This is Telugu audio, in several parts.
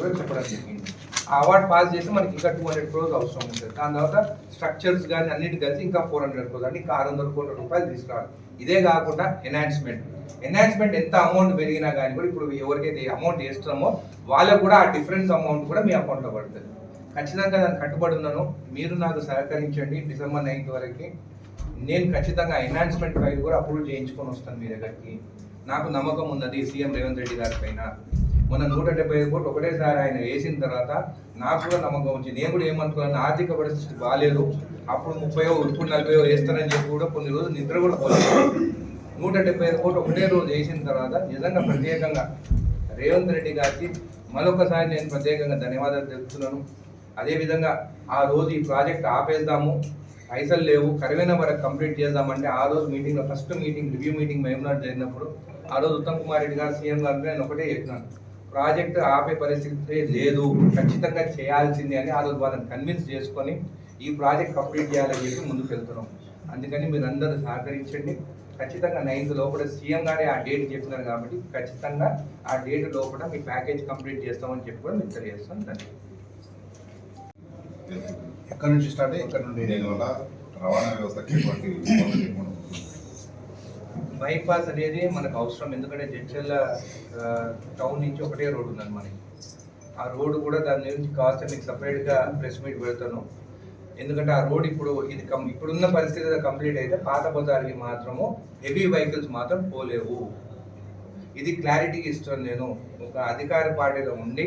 కూడా చెప్పడం జరిగింది. ఆ అవార్డ్ పాస్ చేసి మనకి ఇంకా టూ హండ్రెడ్ క్రోర్స్ అవసరం ఉంటుంది దాని తర్వాత స్ట్రక్చర్స్ కానీ అన్నిటి కలిసి ఇంకా ఫోర్ హండ్రెడ్ క్రోర్స్ అంటే ఇంకా ఆరు వందల కోట్ల రూపాయలు తీసుకురావాలి. ఇదే కాకుండా ఎన్హాన్స్మెంట్ ఎన్హాన్స్మెంట్ ఎంత అమౌంట్ పెరిగినా కానీ కూడా ఇప్పుడు ఎవరికైతే అమౌంట్ వేస్తున్నామో వాళ్ళకు కూడా ఆ డిఫరెన్స్ అమౌంట్ కూడా మీ అకౌంట్లో పడుతుంది. ఖచ్చితంగా నేను కట్టుబడి ఉన్నాను. మీరు నాకు సహకరించండి. డిసెంబర్ నైన్త్ వరకు నేను ఖచ్చితంగా ఎన్హాన్స్మెంట్ ఫైల్ కూడా అప్రూవ్ చేయించుకొని వస్తాను మీ దగ్గరికి. నాకు నమ్మకం ఉన్నది సీఎం రేవంత్ రెడ్డి గారి పైన. మొన్న నూట డెబ్బై ఐదు కోట్లు ఒకటేసారి ఆయన వేసిన తర్వాత నాకు కూడా నమ్మకం వచ్చింది. నేను కూడా ఏమనుకున్నాను ఆర్థిక పరిస్థితి బాగాలేదు అప్పుడు ముప్పయో ఇప్పుడు నలభైయో వేస్తానని చెప్పి కూడా కొన్ని రోజులు నిద్ర కూడా పోలేదు. నూట డెబ్బై ఐదు కోట్లు ఒకటే రోజు వేసిన తర్వాత నిజంగా ప్రత్యేకంగా రేవంత్ రెడ్డి గారికి మరొకసారి నేను ప్రత్యేకంగా ధన్యవాదాలు తెలుపుతున్నాను. అదేవిధంగా ఆ రోజు ఈ ప్రాజెక్ట్ ఆపేద్దాము. పైసలు లేవు. కరువైన వరకు కంప్లీట్ చేద్దామంటే ఆ రోజు మీటింగ్లో ఫస్ట్ మీటింగ్ రివ్యూ మీటింగ్ మేమునాడు జరిగినప్పుడు ఆ రోజు ఉత్తమ్ కుమార్ రెడ్డి గారు సీఎం గారు నేను ఒకటే చెప్పినాను. ప్రాజెక్ట్ ఆపే పరిస్థితి లేదు. ఖచ్చితంగా చేయాల్సిందే అని ఆ రోజు వాళ్ళని కన్విన్స్ చేసుకొని ఈ ప్రాజెక్ట్ కంప్లీట్ చేయాలని చెప్పి ముందుకు వెళ్తున్నాం. అందుకని మీరు అందరూ సహకరించండి. ఖచ్చితంగా నైన్త్ లోపల సీఎం గారే ఆ డేట్ చెప్పినారు కాబట్టి ఖచ్చితంగా ఆ డేట్ లోపల మీ ప్యాకేజ్ కంప్లీట్ చేస్తామని చెప్పి కూడా మీకు తెలియజేస్తాను ధన్యవాదాలు. ఎక్కడి నుంచి స్టార్ట్ అయ్యి ఎక్కడి నుండి? దీనివల్ల రవాణా వ్యవస్థకి ఎటువంటి ఉంటుంది. బైపాస్ అనేది మనకు అవసరం. ఎందుకంటే జడ్చల్ల టౌన్ నుంచి ఒకటే రోడ్డు ఉందండి మనకి. ఆ రోడ్డు కూడా దాని నుంచి కాస్త మీకు సపరేట్గా ప్రెస్ మీట్ పెడతాను. ఎందుకంటే ఆ రోడ్ ఇప్పుడు ఇది కం ఇప్పుడున్న పరిస్థితి కంప్లీట్ అయితే పాత బజార్కి మాత్రము హెవీ వెహికల్స్ మాత్రం పోలేవు. ఇది క్లారిటీ ఇస్తాను నేను. ఒక అధికార పార్టీలో ఉండి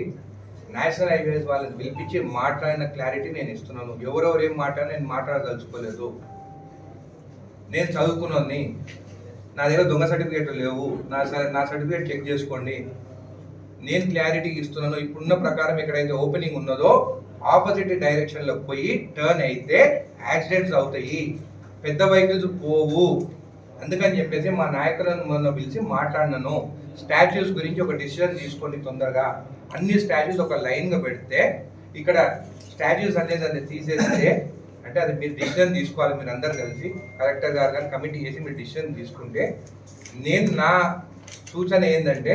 నేషనల్ హైవేస్ వాళ్ళని పిలిపించి మాట్లాడిన క్లారిటీ నేను ఇస్తున్నాను. ఎవరెవరు ఏం మాట్లాడినా నేను మాట్లాడదలుచుకోలేదు. నేను చదువుకున్నాను నా దగ్గర దొంగ సర్టిఫికేట్లు లేవు. నా నా సర్టిఫికేట్ చెక్ చేసుకోండి. నేను క్లారిటీ ఇస్తున్నాను. ఇప్పుడున్న ప్రకారం ఎక్కడైతే ఓపెనింగ్ ఉన్నదో ఆపోజిట్ డైరెక్షన్లో పోయి టర్న్ అయితే యాక్సిడెంట్స్ అవుతాయి. పెద్ద వెహికల్స్ పోవు. అందుకని చెప్పేసి మా నాయకులను మొన్న పిలిచి మాట్లాడినాను. స్టాచ్యూస్ గురించి ఒక డిసిషన్ తీసుకోండి తొందరగా. అన్ని స్టాచ్యూస్ ఒక లైన్గా పెడితే ఇక్కడ స్టాచ్యూస్ అనేది అది తీసేస్తే అంటే అది మీరు డిసిజన్ తీసుకోవాలి మీరు అందరు కలిసి కలెక్టర్ గారు కానీ కమిటీ చేసి మీరు డిసిజన్ తీసుకుంటే నేను నా సూచన ఏంటంటే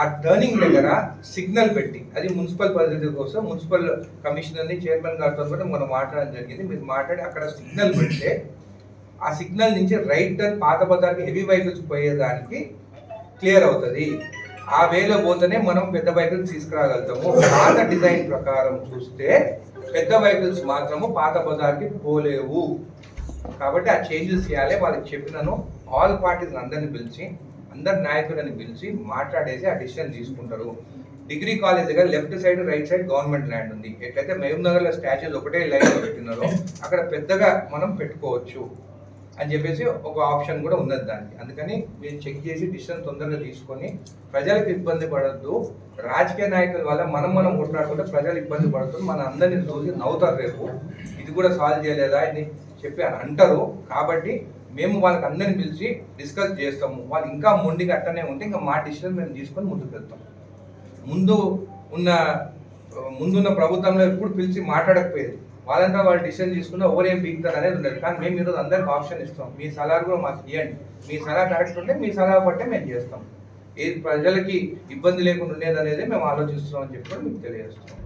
ఆ టర్నింగ్ దగ్గర సిగ్నల్ పెట్టి అది మున్సిపల్ పరిస్థితి కోసం మున్సిపల్ కమిషనర్ని చైర్మన్ గారితో కూడా మనం మాట్లాడడం జరిగింది. మీరు మాట్లాడి అక్కడ సిగ్నల్ పెడితే ఆ సిగ్నల్ నుంచి రైట్ టర్న్ పాత బజార్కి హెవీ వెహికల్స్ పోయేదానికి క్లియర్ అవుతుంది. ఆ వేలో పోతేనే మనం పెద్ద వెహికల్స్ తీసుకురాగలుగుతాము. పాత డిజైన్ ప్రకారం చూస్తే పెద్ద వెహికల్స్ మాత్రము పాత బజార్కి పోలేవు. కాబట్టి ఆ చేంజెస్ చేయాలి. వాళ్ళకి చెప్పినాను ఆల్ పార్టీస్ అందరిని పిలిచి అందరి నాయకులని పిలిచి మాట్లాడేసి ఆ డిసిషన్ తీసుకుంటారు. డిగ్రీ కాలేజ్ దగ్గర left side right side government land ఉంది. ఎట్లయితే మహబూబ్ నగర్లో స్టాచ్యూస్ ఒకటే లైన్లో పెట్టినారో అక్కడ పెద్దగా మనం పెట్టుకోవచ్చు. అని చెప్పేసి ఒక ఆప్షన్ కూడా ఉన్నది దానికి. అందుకని మీరు చెక్ చేసి డిసిషన్ తొందరగా తీసుకొని ప్రజలకు ఇబ్బంది పడద్దు. రాజకీయ నాయకుల వల్ల మనం మనం కొట్లాడుకుంటే ప్రజలు ఇబ్బంది పడుతుంది మన అందరిని చూసి నవ్వుతారు రేపు. ఇది కూడా సాల్వ్ చేయలేదా అని చెప్పి అని అంటారు. కాబట్టి మేము వాళ్ళకి అందరిని పిలిచి డిస్కస్ చేస్తాము. వాళ్ళు ఇంకా మొండిగా అట్టనే ఉంటే ఇంకా మా డిసిషన్ మేము తీసుకొని ముందుకు వెళ్తాం. ముందు ఉన్న ముందున్న ప్రభుత్వంలో ఎప్పుడు పిలిచి మాట్లాడకపోయేది. వాళ్ళంతా వాళ్ళు డిసిషన్ తీసుకున్న ఎవరేం పీకుతారు అనేది ఉండదు. కానీ మేము ఈరోజు అందరికి ఆప్షన్ ఇస్తాం. మీ సలహా కూడా మాకు ఇవ్వండి మీ సలహా కరెక్ట్ ఉంటే మీ సలహా పట్టే మేము చేస్తాం. ఏ ప్రజలకి ఇబ్బంది లేకుండా ఉండేది అనేది మేము ఆలోచిస్తున్నాం అని చెప్పి కూడా మీకు తెలియజేస్తున్నాం.